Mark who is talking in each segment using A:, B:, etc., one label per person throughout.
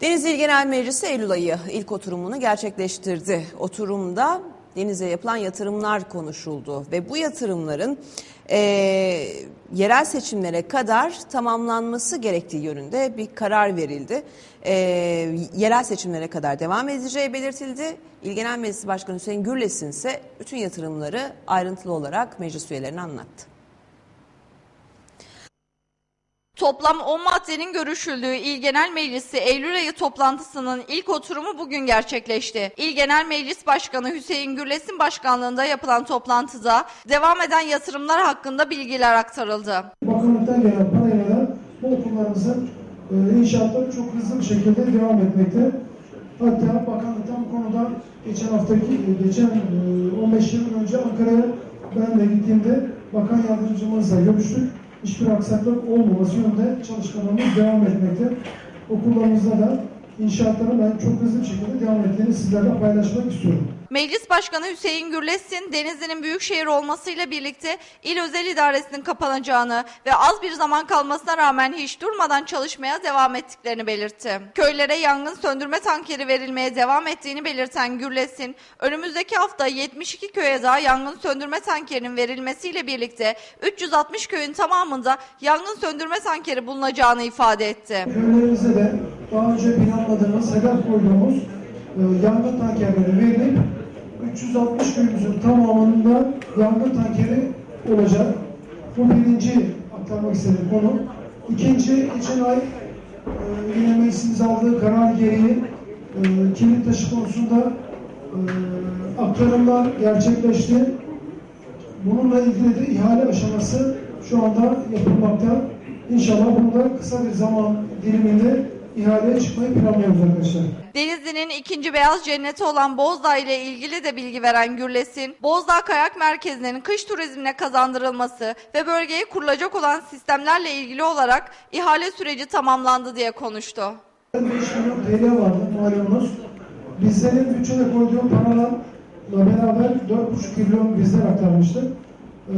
A: Denizli İl Genel Meclisi Eylül ayı ilk oturumunu gerçekleştirdi. Oturumda denize yapılan yatırımlar konuşuldu ve bu yatırımların eee, yerel seçimlere kadar tamamlanması gerektiği yönünde bir karar verildi. Eee, yerel seçimlere kadar devam edeceği belirtildi. İl Genel Meclisi Başkanı Hüseyin Gürles'in ise bütün yatırımları ayrıntılı olarak meclis üyelerine anlattı.
B: Toplam 10 maddenin görüşüldüğü İl Genel Meclisi Eylül ayı toplantısının ilk oturumu bugün gerçekleşti. İl Genel Meclis Başkanı Hüseyin Gürles'in başkanlığında yapılan toplantıda devam eden yatırımlar hakkında bilgiler aktarıldı.
C: Bakanlıktan gelen parayla bu okullarımızın e, inşaatları çok hızlı bir şekilde devam etmekte. Hatta bakanlıktan bu konuda geçen haftaki, e, geçen e, 15 yıl önce Ankara'ya ben de gittiğimde bakan yardımcımızla görüştük. Hiçbir aksaklık olmaması yönünde çalışmalarımız devam etmekte. Okullarımızda da inşaatların ben çok hızlı bir şekilde devam ettiğini sizlerle paylaşmak istiyorum.
B: Meclis Başkanı Hüseyin Gürles'in Denizli'nin büyükşehir olmasıyla birlikte il özel idaresinin kapanacağını ve az bir zaman kalmasına rağmen hiç durmadan çalışmaya devam ettiklerini belirtti. Köylere yangın söndürme tankeri verilmeye devam ettiğini belirten Gürles'in önümüzdeki hafta 72 köye daha yangın söndürme tankerinin verilmesiyle birlikte 360 köyün tamamında yangın söndürme tankeri bulunacağını ifade etti.
C: Köylerimizde de daha önce planladığımız, hedef koyduğumuz e, yangın tankerleri verilip 360 köyümüzün tamamında yangın tankeri olacak. Bu birinci aktarmak istediğim konu. İkinci, geçen ay e, yine meclisimiz aldığı karar gereği e, kilit taşı konusunda e, aktarımlar gerçekleşti. Bununla ilgili de ihale aşaması şu anda yapılmakta. İnşallah bunu da kısa bir zaman diliminde ihaleye çıkmayı planlıyoruz arkadaşlar.
B: Denizli'nin ikinci beyaz cenneti olan Bozdağ ile ilgili de bilgi veren Gürles'in, Bozdağ Kayak Merkezi'nin kış turizmine kazandırılması ve bölgeye kurulacak olan sistemlerle ilgili olarak ihale süreci tamamlandı diye konuştu.
C: 5 milyon TL vardı malumunuz. Bizlerin bütçede koyduğu paralarla beraber 4,5 milyon bizler aktarmıştık. Ee,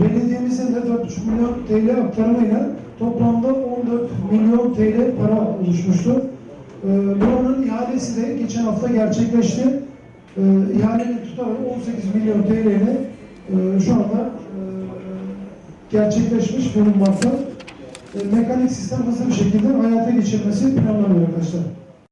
C: belediyemizin de 4,5 milyon TL aktarımıyla toplamda 14 milyon TL para oluşmuştu. Ee, buranın ihalesi de geçen hafta gerçekleşti. Ee, ihalenin tutarı 18 milyon TL'ni e, şu anda e, gerçekleşmiş bulunmakta. E, mekanik sistem hızlı bir şekilde hayata geçirmesi planlanıyor arkadaşlar.